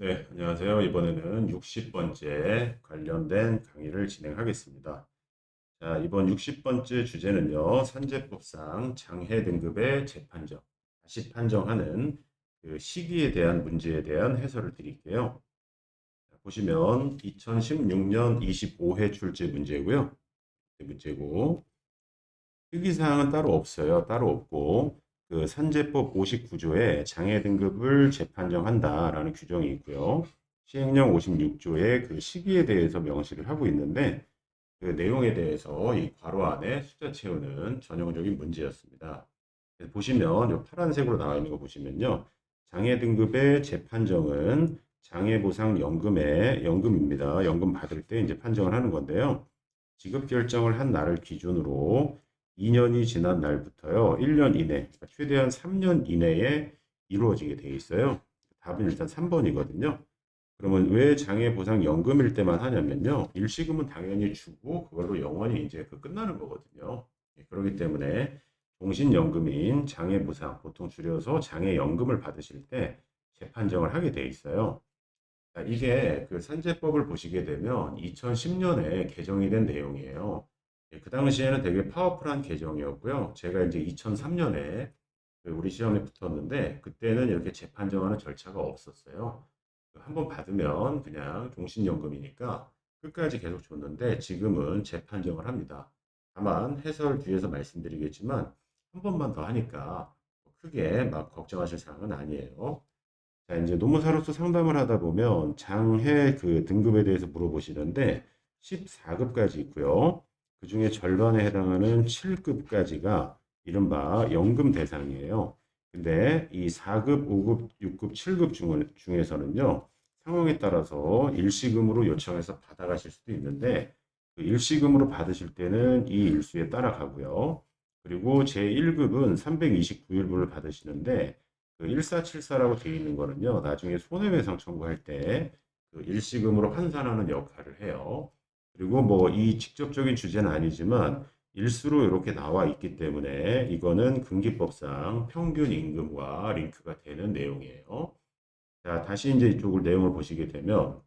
네, 안녕하세요. 이번에는 60번째 관련된 강의를 진행하겠습니다. 자, 이번 60번째 주제는요, 산재법상 장해 등급의 재판정, 다시 판정하는 그 시기에 대한 문제에 대한 해설을 드릴게요. 자, 보시면 2016년 25회 출제 문제고요. 네, 문제고, 특이사항은 따로 없어요. 따로 없고, 그 산재법 59조에 장애 등급을 재판정한다라는 규정이 있고요. 시행령 56조의 그 시기에 대해서 명시를 하고 있는데 그 내용에 대해서 이 괄호 안에 숫자 채우는 전형적인 문제였습니다. 보시면 이 파란색으로 나와 있는 거 보시면요. 장애 등급의 재판정은 장애 보상 연금의 연금입니다. 연금 받을 때 이제 판정을 하는 건데요. 지급 결정을 한 날을 기준으로 2년이 지난 날부터요. 1년 이내, 그러니까 최대한 3년 이내에 이루어지게 돼 있어요. 답은 일단 3번이거든요. 그러면 왜 장애 보상 연금일 때만 하냐면요. 일시금은 당연히 주고 그걸로 영원히 이제 그 끝나는 거거든요. 예, 그렇기 때문에 종신연금인 장애 보상, 보통 줄여서 장애 연금을 받으실 때 재판정을 하게 돼 있어요. 자, 이게 그 산재법을 보시게 되면 2010년에 개정이 된 내용이에요. 예, 그 당시에는 되게 파워풀한 개정이었고요. 제가 이제 2003년에 그 우리 시험에 붙었는데 그때는 이렇게 재판정하는 절차가 없었어요. 한번 받으면 그냥 종신연금이니까 끝까지 계속 줬는데 지금은 재판정을 합니다. 다만 해설 뒤에서 말씀드리겠지만 한 번만 더 하니까 크게 막 걱정하실 사항은 아니에요. 자, 이제 노무사로서 상담을 하다 보면 장해 그 등급에 대해서 물어보시는데 14급까지 있고요. 그 중에 절반에 해당하는 7급까지가 이른바 연금 대상이에요. 근데 이 4급, 5급, 6급, 7급 중, 중에서는요, 상황에 따라서 일시금으로 요청해서 받아가실 수도 있는데, 그 일시금으로 받으실 때는 이 일수에 따라가고요. 그리고 제1급은 329일분을 받으시는데, 그 1474라고 되어 있는 거는요, 나중에 손해배상 청구할 때 그 일시금으로 환산하는 역할을 해요. 그리고 뭐 이 직접적인 주제는 아니지만 일수로 이렇게 나와 있기 때문에 이거는 금기법상 평균 임금과 링크가 되는 내용이에요. 자, 다시 이제 이쪽을 내용을 보시게 되면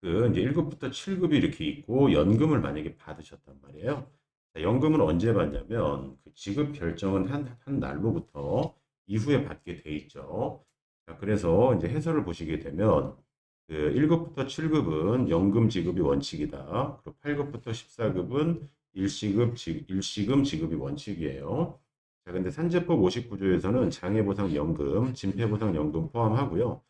그 이제 1급부터 7급이 이렇게 있고 연금을 만약에 받으셨단 말이에요. 자, 연금은 언제 받냐면 그 지급 결정은 한, 한 날로부터 이후에 받게 돼 있죠. 자, 그래서 이제 해설을 보시게 되면 그 1급부터 7급은 연금 지급이 원칙이다. 그리고 8급부터 14급은 일시급, 지, 일시금 지급이 원칙이에요. 자, 근데 산재법 59조에서는 장애보상연금, 진폐보상연금 포함하고요.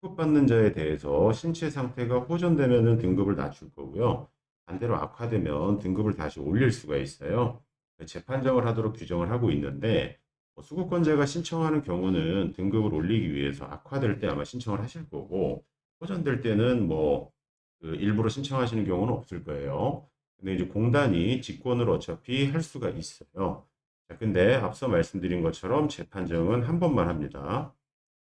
수급받는 자에 대해서 신체 상태가 호전되면 등급을 낮출 거고요. 반대로 악화되면 등급을 다시 올릴 수가 있어요. 재판정을 하도록 규정을 하고 있는데 뭐 수급권자가 신청하는 경우는 등급을 올리기 위해서 악화될 때 아마 신청을 하실 거고 호전될 때는 뭐 그 일부러 신청하시는 경우는 없을 거예요. 근데 이제 공단이 직권을 어차피 할 수가 있어요. 자, 근데 앞서 말씀드린 것처럼 재판정은 한 번만 합니다.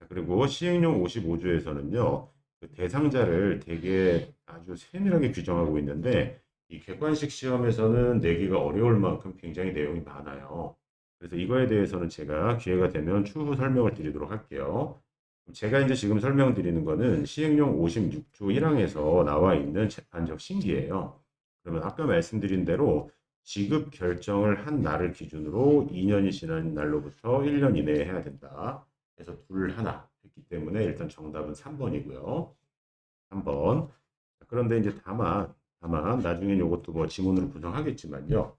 자, 그리고 시행령 55조에서는요, 그 대상자를 되게 아주 세밀하게 규정하고 있는데, 이 객관식 시험에서는 내기가 어려울 만큼 굉장히 내용이 많아요. 그래서 이거에 대해서는 제가 기회가 되면 추후 설명을 드리도록 할게요. 제가 이제 지금 설명드리는 거는 시행령 56조 1항에서 나와 있는 재판적 신기예요. 그러면 아까 말씀드린 대로 지급 결정을 한 날을 기준으로 2년이 지난 날로부터 1년 이내에 해야 된다. 그래서 둘 하나 했기 때문에 일단 정답은 3번이고요. 3번. 그런데 이제 다만 다만 나중에 이것도 뭐 지문으로 부정하겠지만요.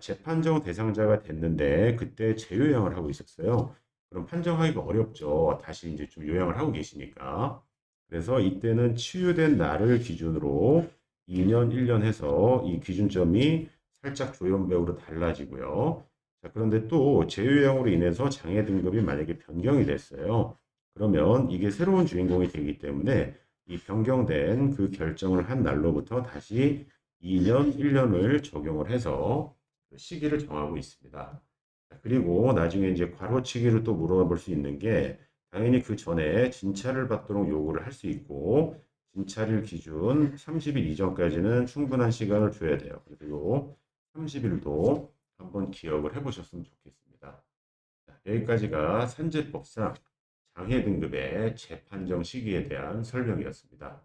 재판정 대상자가 됐는데 그때 재요양을 하고 있었어요. 그럼 판정하기가 어렵죠. 다시 이제 좀 요양을 하고 계시니까. 그래서 이때는 치유된 날을 기준으로 2년, 1년 해서 이 기준점이 살짝 조연배우로 달라지고요. 자, 그런데 또 재요양으로 인해서 장애 등급이 만약에 변경이 됐어요. 그러면 이게 새로운 주인공이 되기 때문에 이 변경된 그 결정을 한 날로부터 다시 2년, 1년을 적용을 해서 그 시기를 정하고 있습니다. 그리고 나중에 이제 괄호치기를 또 물어볼 수 있는 게 당연히 그 전에 진찰을 받도록 요구를 할 수 있고 진찰일 기준 30일 이전까지는 충분한 시간을 줘야 돼요. 그래서 요 30일도 한번 기억을 해보셨으면 좋겠습니다. 자, 여기까지가 산재법상 장해 등급의 재판정 시기에 대한 설명이었습니다.